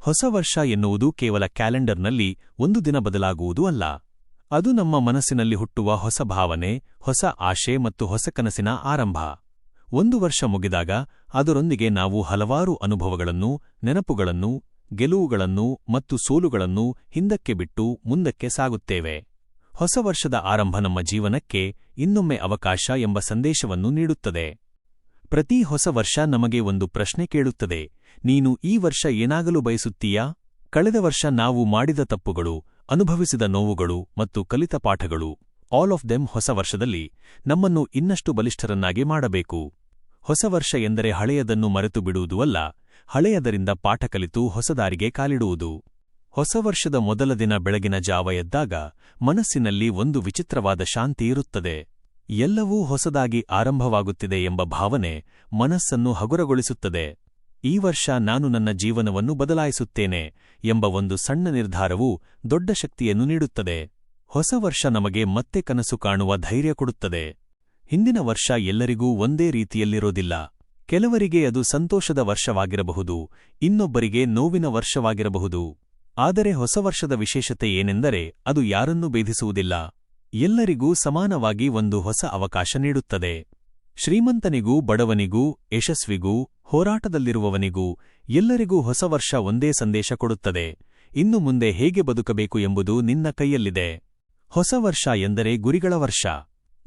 ಹೊಸ ವರ್ಷ ಎನ್ನುವುದು ಕೇವಲ ಕ್ಯಾಲೆಂಡರ್ನಲ್ಲಿ ಒಂದು ದಿನ ಬದಲಾಗುವುದು ಅಲ್ಲ. ಅದು ನಮ್ಮ ಮನಸ್ಸಿನಲ್ಲಿ ಹುಟ್ಟುವ ಹೊಸ ಭಾವನೆ, ಹೊಸ ಆಶೆ ಮತ್ತು ಹೊಸ ಕನಸಿನ ಆರಂಭ. ಒಂದು ವರ್ಷ ಮುಗಿದಾಗ ಅದರೊಂದಿಗೆ ನಾವು ಹಲವಾರು ಅನುಭವಗಳನ್ನು, ನೆನಪುಗಳನ್ನು, ಗೆಲುವುಗಳನ್ನು ಮತ್ತು ಸೋಲುಗಳನ್ನು ಹಿಂದಕ್ಕೆ ಬಿಟ್ಟು ಮುಂದಕ್ಕೆ ಸಾಗುತ್ತೇವೆ. ಹೊಸ ವರ್ಷದ ಆರಂಭ ನಮ್ಮ ಜೀವನಕ್ಕೆ ಇನ್ನೊಮ್ಮೆ ಅವಕಾಶ ಎಂಬ ಸಂದೇಶವನ್ನು ನೀಡುತ್ತದೆ. ಪ್ರತಿ ಹೊಸ ವರ್ಷ ನಮಗೆ ಒಂದು ಪ್ರಶ್ನೆ ಕೇಳುತ್ತದೆ. ನೀನು ಈ ವರ್ಷ ಏನಾಗಲು ಬಯಸುತ್ತೀಯಾ? ಕಳೆದ ವರ್ಷ ನಾವು ಮಾಡಿದ ತಪ್ಪುಗಳು, ಅನುಭವಿಸಿದ ನೋವುಗಳು ಮತ್ತು ಕಲಿತ ಪಾಠಗಳು ಆಲ್ ಆಫ್ ದೆಮ್ ಹೊಸ ವರ್ಷದಲ್ಲಿ ನಮ್ಮನ್ನು ಇನ್ನಷ್ಟು ಬಲಿಷ್ಠರನ್ನಾಗಿ ಮಾಡಬೇಕು. ಹೊಸ ವರ್ಷ ಎಂದರೆ ಹಳೆಯದನ್ನು ಮರೆತು ಬಿಡುವುದು ಅಲ್ಲ, ಹಳೆಯದರಿಂದ ಪಾಠ ಕಲಿತು ಹೊಸದಾರಿಗೆ ಕಾಲಿಡುವುದು. ಹೊಸ ವರ್ಷದ ಮೊದಲ ದಿನ ಬೆಳಗಿನ ಜಾವ ಎದ್ದಾಗ ಮನಸ್ಸಿನಲ್ಲಿ ಒಂದು ವಿಚಿತ್ರವಾದ ಶಾಂತಿ ಇರುತ್ತದೆ. ಎಲ್ಲವೂ ಹೊಸದಾಗಿ ಆರಂಭವಾಗುತ್ತಿದೆ ಎಂಬ ಭಾವನೆ ಮನಸ್ಸನ್ನು ಹಗುರಗೊಳಿಸುತ್ತದೆ. ಈ ವರ್ಷ ನಾನು ನನ್ನ ಜೀವನವನ್ನು ಬದಲಾಯಿಸುತ್ತೇನೆ ಎಂಬ ಒಂದು ಸಣ್ಣ ನಿರ್ಧಾರವು ದೊಡ್ಡ ಶಕ್ತಿಯನ್ನು ನೀಡುತ್ತದೆ. ಹೊಸ ವರ್ಷ ನಮಗೆ ಮತ್ತೆ ಕನಸು ಕಾಣುವ ಧೈರ್ಯ ಕೊಡುತ್ತದೆ. ಹಿಂದಿನ ವರ್ಷ ಎಲ್ಲರಿಗೂ ಒಂದೇ ರೀತಿಯಲ್ಲಿರೋದಿಲ್ಲ. ಕೆಲವರಿಗೆ ಅದು ಸಂತೋಷದ ವರ್ಷವಾಗಿರಬಹುದು, ಇನ್ನೊಬ್ಬರಿಗೆ ನೋವಿನ ವರ್ಷವಾಗಿರಬಹುದು. ಆದರೆ ಹೊಸ ವರ್ಷದ ವಿಶೇಷತೆ ಏನೆಂದರೆ ಅದು ಯಾರನ್ನೂ ಭೇದಿಸುವುದಿಲ್ಲ. ಎಲ್ಲರಿಗೂ ಸಮಾನವಾಗಿ ಒಂದು ಹೊಸ ಅವಕಾಶ ನೀಡುತ್ತದೆ. ಶ್ರೀಮಂತನಿಗೂ, ಬಡವನಿಗೂ, ಯಶಸ್ವಿಗೂ, ಹೋರಾಟದಲ್ಲಿರುವವನಿಗೂ ಎಲ್ಲರಿಗೂ ಹೊಸ ವರ್ಷ ಒಂದೇ ಸಂದೇಶ ಕೊಡುತ್ತದೆ. ಇನ್ನು ಮುಂದೆ ಹೇಗೆ ಬದುಕಬೇಕು ಎಂಬುದು ನಿನ್ನ ಕೈಯಲ್ಲಿದೆ. ಹೊಸ ವರ್ಷ ಎಂದರೆ ಗುರಿಗಳ ವರ್ಷ.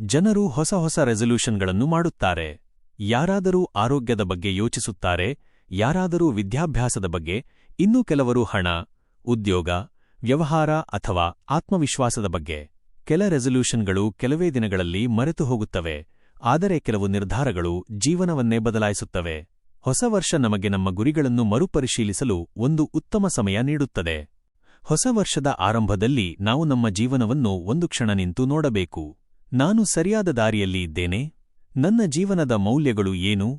ಜನರು ಹೊಸ ಹೊಸ ರೆಸಲ್ಯೂಷನ್ಗಳನ್ನು ಮಾಡುತ್ತಾರೆ. ಯಾರಾದರೂ ಆರೋಗ್ಯದ ಬಗ್ಗೆ ಯೋಚಿಸುತ್ತಾರೆ, ಯಾರಾದರೂ ವಿದ್ಯಾಭ್ಯಾಸದ ಬಗ್ಗೆ, ಇನ್ನೂ ಕೆಲವರು ಹಣ, ಉದ್ಯೋಗ, ವ್ಯವಹಾರ ಅಥವಾ ಆತ್ಮವಿಶ್ವಾಸದ ಬಗ್ಗೆ. ಕೆಲ ರೆಸಲ್ಯೂಷನ್ಗಳು ಕೆಲವೇ ದಿನಗಳಲ್ಲಿ ಮರೆತು ಹೋಗುತ್ತವೆ, ಆದರೆ ಕೆಲವು ನಿರ್ಧಾರಗಳು ಜೀವನವನ್ನೇ ಬದಲಾಯಿಸುತ್ತವೆ. ಹೊಸ ವರ್ಷ ನಮಗೆ ನಮ್ಮ ಗುರಿಗಳನ್ನು ಮರುಪರಿಶೀಲಿಸಲು ಒಂದು ಉತ್ತಮ ಸಮಯ ನೀಡುತ್ತದೆ. ಹೊಸ ವರ್ಷದ ಆರಂಭದಲ್ಲಿ ನಾವು ನಮ್ಮ ಜೀವನವನ್ನು ಒಂದು ಕ್ಷಣ ನಿಂತು ನೋಡಬೇಕು. ನಾನು ಸರಿಯಾದ ದಾರಿಯಲ್ಲಿ ಇದ್ದೇನೆ? ನನ್ನ ಜೀವನದ ಮೌಲ್ಯಗಳು ಏನು?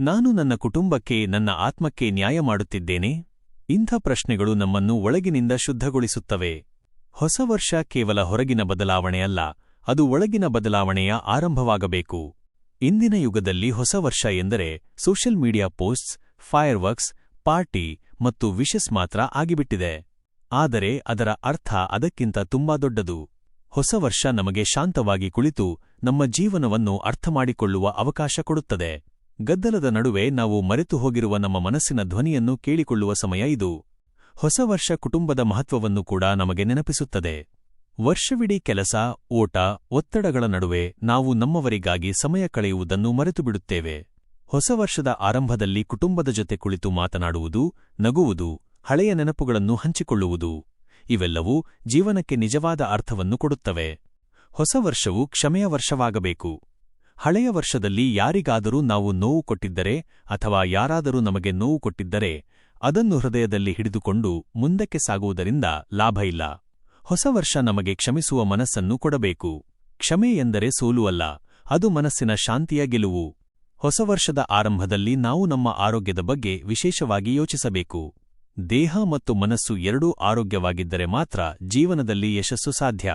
ನಾನು ನನ್ನ ಕುಟುಂಬಕ್ಕೆ, ನನ್ನ ಆತ್ಮಕ್ಕೆ ನ್ಯಾಯ ಮಾಡುತ್ತಿದ್ದೇನೆ? ಇಂಥ ಪ್ರಶ್ನೆಗಳು ನಮ್ಮನ್ನು ಒಳಗಿನಿಂದ ಶುದ್ಧಗೊಳಿಸುತ್ತವೆ. ಹೊಸ ವರ್ಷ ಕೇವಲ ಹೊರಗಿನ ಬದಲಾವಣೆಯಲ್ಲ ಅದು ಒಳಗಿನ ಬದಲಾವಣೆಯ ಆರಂಭವಾಗಬೇಕು. ಇಂದಿನ ಯುಗದಲ್ಲಿ ಹೊಸ ವರ್ಷ ಎಂದರೆ social media posts, fireworks, party ಮತ್ತು ವಿಶಸ್ ಮಾತ್ರ ಆಗಿಬಿಟ್ಟಿದೆ. ಆದರೆ ಅದರ ಅರ್ಥ ಅದಕ್ಕಿಂತ ತುಂಬಾ ದೊಡ್ಡದು. ಹೊಸ ವರ್ಷ ನಮಗೆ ಶಾಂತವಾಗಿ ಕುಳಿತು ನಮ್ಮ ಜೀವನವನ್ನು ಅರ್ಥಮಾಡಿಕೊಳ್ಳುವ ಅವಕಾಶ ಕೊಡುತ್ತದೆ. ಗದ್ದಲದ ನಡುವೆ ನಾವು ಮರೆತು ಹೋಗಿರುವ ನಮ್ಮ ಮನಸ್ಸಿನ ಧ್ವನಿಯನ್ನು ಕೇಳಿಕೊಳ್ಳುವ ಸಮಯ ಇದು. ಹೊಸ ವರ್ಷ ಕುಟುಂಬದ ಮಹತ್ವವನ್ನು ಕೂಡ ನಮಗೆ ನೆನಪಿಸುತ್ತದೆ. ವರ್ಷವಿಡೀ ಕೆಲಸ, ಓಟ, ಒತ್ತಡಗಳ ನಡುವೆ ನಾವು ನಮ್ಮವರಿಗಾಗಿ ಸಮಯ ಕಳೆಯುವುದನ್ನು ಮರೆತುಬಿಡುತ್ತೇವೆ. ಹೊಸ ವರ್ಷದ ಆರಂಭದಲ್ಲಿ ಕುಟುಂಬದ ಜೊತೆ ಕುಳಿತು ಮಾತನಾಡುವುದು, ನಗುವುದು, ಹಳೆಯ ನೆನಪುಗಳನ್ನು ಹಂಚಿಕೊಳ್ಳುವುದು. ಇವೆಲ್ಲವೂ ಜೀವನಕ್ಕೆ ನಿಜವಾದ ಅರ್ಥವನ್ನು ಕೊಡುತ್ತವೆ. ಹೊಸ ವರ್ಷವು ಕ್ಷಮೆಯ ವರ್ಷವಾಗಬೇಕು. ಹಳೆಯ ವರ್ಷದಲ್ಲಿ ಯಾರಿಗಾದರೂ ನಾವು ನೋವು ಕೊಟ್ಟಿದ್ದರೆ ಅಥವಾ ಯಾರಾದರೂ ನಮಗೆ ನೋವು ಕೊಟ್ಟಿದ್ದರೆ ಅದನ್ನು ಹೃದಯದಲ್ಲಿ ಹಿಡಿದುಕೊಂಡು ಮುಂದಕ್ಕೆ ಸಾಗುವುದರಿಂದ ಲಾಭ ಇಲ್ಲ. ಹೊಸ ವರ್ಷ ನಮಗೆ ಕ್ಷಮಿಸುವ ಮನಸ್ಸನ್ನು ಕೊಡಬೇಕು. ಕ್ಷಮೆ ಎಂದರೆ ಸೋಲುವಲ್ಲ ಅದು ಮನಸ್ಸಿನ ಶಾಂತಿಯ ಗೆಲುವು. ಹೊಸ ವರ್ಷದ ಆರಂಭದಲ್ಲಿ ನಾವು ನಮ್ಮ ಆರೋಗ್ಯದ ಬಗ್ಗೆ ವಿಶೇಷವಾಗಿ ಯೋಚಿಸಬೇಕು. ದೇಹ ಮತ್ತು ಮನಸ್ಸು ಎರಡೂ ಆರೋಗ್ಯವಾಗಿದ್ದರೆ ಮಾತ್ರ ಜೀವನದಲ್ಲಿ ಯಶಸ್ಸು ಸಾಧ್ಯ.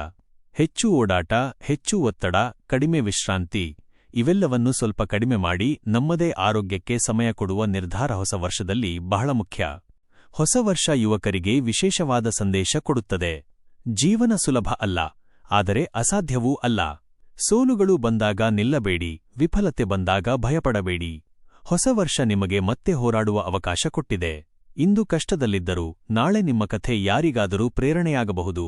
ಹೆಚ್ಚು ಓಡಾಟ, ಹೆಚ್ಚು ಒತ್ತಡ, ಕಡಿಮೆ ವಿಶ್ರಾಂತಿ. ಇವೆಲ್ಲವನ್ನು ಸ್ವಲ್ಪ ಕಡಿಮೆ ಮಾಡಿ ನಮ್ಮದೇ ಆರೋಗ್ಯಕ್ಕೆ ಸಮಯ ಕೊಡುವ ನಿರ್ಧಾರ ಹೊಸ ವರ್ಷದಲ್ಲಿ ಬಹಳ ಮುಖ್ಯ. ಹೊಸ ವರ್ಷ ಯುವಕರಿಗೆ ವಿಶೇಷವಾದ ಸಂದೇಶ ಕೊಡುತ್ತದೆ. ಜೀವನ ಸುಲಭ ಅಲ್ಲ, ಆದರೆ ಅಸಾಧ್ಯವೂ ಅಲ್ಲ. ಸೋಲುಗಳು ಬಂದಾಗ ನಿಲ್ಲಬೇಡಿ, ವಿಫಲತೆ ಬಂದಾಗ ಭಯಪಡಬೇಡಿ. ಹೊಸ ವರ್ಷ ನಿಮಗೆ ಮತ್ತೆ ಹೋರಾಡುವ ಅವಕಾಶ ಕೊಟ್ಟಿದೆ. ಇಂದು ಕಷ್ಟದಲ್ಲಿದ್ದರೂ ನಾಳೆ ನಿಮ್ಮ ಕಥೆ ಯಾರಿಗಾದರೂ ಪ್ರೇರಣೆಯಾಗಬಹುದು.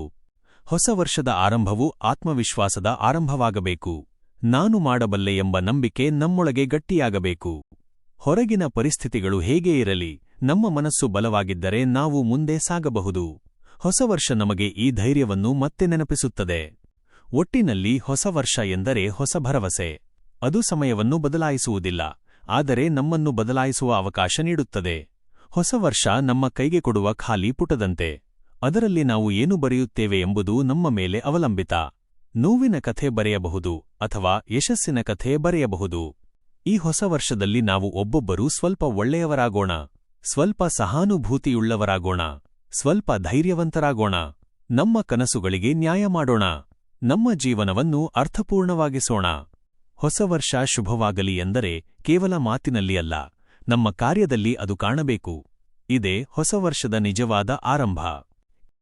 ಹೊಸ ವರ್ಷದ ಆರಂಭವು ಆತ್ಮವಿಶ್ವಾಸದ ಆರಂಭವಾಗಬೇಕು. ನಾನು ಮಾಡಬಲ್ಲೆ ಎಂಬ ನಂಬಿಕೆ ನಮ್ಮೊಳಗೆ ಗಟ್ಟಿಯಾಗಬೇಕು. ಹೊರಗಿನ ಪರಿಸ್ಥಿತಿಗಳು ಹೇಗೇ ಇರಲಿ, ನಮ್ಮ ಮನಸ್ಸು ಬಲವಾಗಿದ್ದರೆ ನಾವು ಮುಂದೆ ಸಾಗಬಹುದು. ಹೊಸ ವರ್ಷ ನಮಗೆ ಈ ಧೈರ್ಯವನ್ನು ಮತ್ತೆ ನೆನಪಿಸುತ್ತದೆ. ಒಟ್ಟಿನಲ್ಲಿ ಹೊಸ ವರ್ಷ ಎಂದರೆ ಹೊಸ ಭರವಸೆ. ಅದು ಸಮಯವನ್ನು ಬದಲಾಯಿಸುವುದಿಲ್ಲ, ಆದರೆ ನಮ್ಮನ್ನು ಬದಲಾಯಿಸುವ ಅವಕಾಶ ನೀಡುತ್ತದೆ. ಹೊಸ ವರ್ಷ ನಮ್ಮ ಕೈಗೆ ಕೊಡುವ ಖಾಲಿ ಪುಟದಂತೆ. ಅದರಲ್ಲಿ ನಾವು ಏನು ಬರೆಯುತ್ತೇವೆ ಎಂಬುದು ನಮ್ಮ ಮೇಲೆ ಅವಲಂಬಿತ. ನೋವಿನ ಕಥೆ ಬರೆಯಬಹುದು ಅಥವಾ ಯಶಸ್ಸಿನ ಕಥೆ ಬರೆಯಬಹುದು. ಈ ಹೊಸ ವರ್ಷದಲ್ಲಿ ನಾವು ಒಬ್ಬೊಬ್ಬರೂ ಸ್ವಲ್ಪ ಒಳ್ಳೆಯವರಾಗೋಣ. ಸ್ವಲ್ಪ ಸಹಾನುಭೂತಿಯುಳ್ಳವರಾಗೋಣ. ಸ್ವಲ್ಪ ಧೈರ್ಯವಂತರಾಗೋಣ. ನಮ್ಮ ಕನಸುಗಳಿಗೆ ನ್ಯಾಯ ಮಾಡೋಣ. ನಮ್ಮ ಜೀವನವನ್ನು ಅರ್ಥಪೂರ್ಣವಾಗಿಸೋಣ. ಹೊಸ ವರ್ಷ ಶುಭವಾಗಲಿ ಎಂದರೆ ಕೇವಲ ಮಾತಿನಲ್ಲಿ ಅಲ್ಲ. ನಮ್ಮ ಕಾರ್ಯದಲ್ಲಿ ಅದು ಕಾಣಬೇಕು. ಇದೇ ಹೊಸ ವರ್ಷದ ನಿಜವಾದ ಆರಂಭ.